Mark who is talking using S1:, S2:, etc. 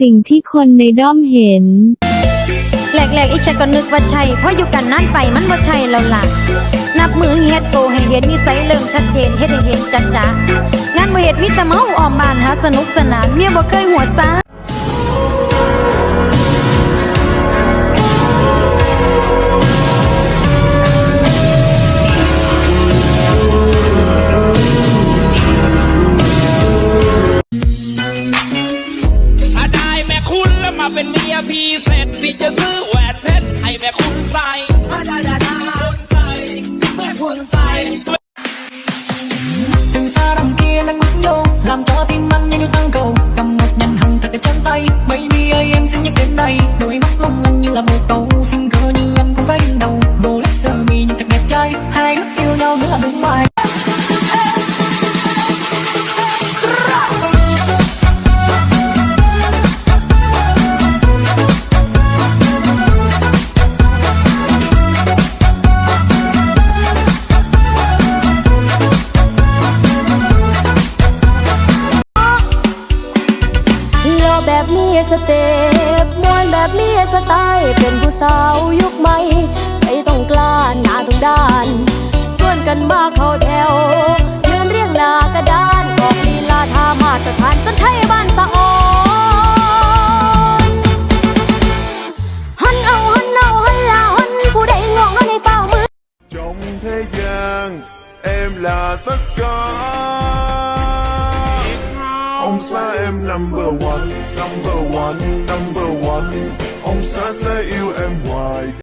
S1: สิ่งที่
S2: คนในด้อมเห็น
S3: แหลกๆอีฉันก็นึกว่าใช่เพราะอยู่กันนั่นไปมันบ่ใช่แล้วล่ะ นับมือเฮ็ดโตให้เห็นนิสัยเริ่มชัดเจนเฮ็ดให้เห็นจัดจ้างานบ่เฮ็ดมีแต่เมาออมบ้านหาสนุกสนานเมียบ่เคยหัวซ้า
S1: มาเป็นเมียพี่เสร็จพี่จะซื้อแหวนเพ
S3: โลแบบมีสเต็ปมวนแบบมีสไตล์เป็นผู้สาวยุคใหม่ใจต้องกล้าหน้าต้องด้านส่วนกันมาเข้าแถว ยืนเรียงหน้ากระดานออกลีลาท่ามาตรฐานจนไทยบ้านสะออนฮันเอาฮันเอาฮันลาฮันผู้ใดงองฮันให้เฝ้ามือ
S4: trong thế gian em là tất cả ông xã em number one number one number one. Ông xã sẽ yêu em hoài.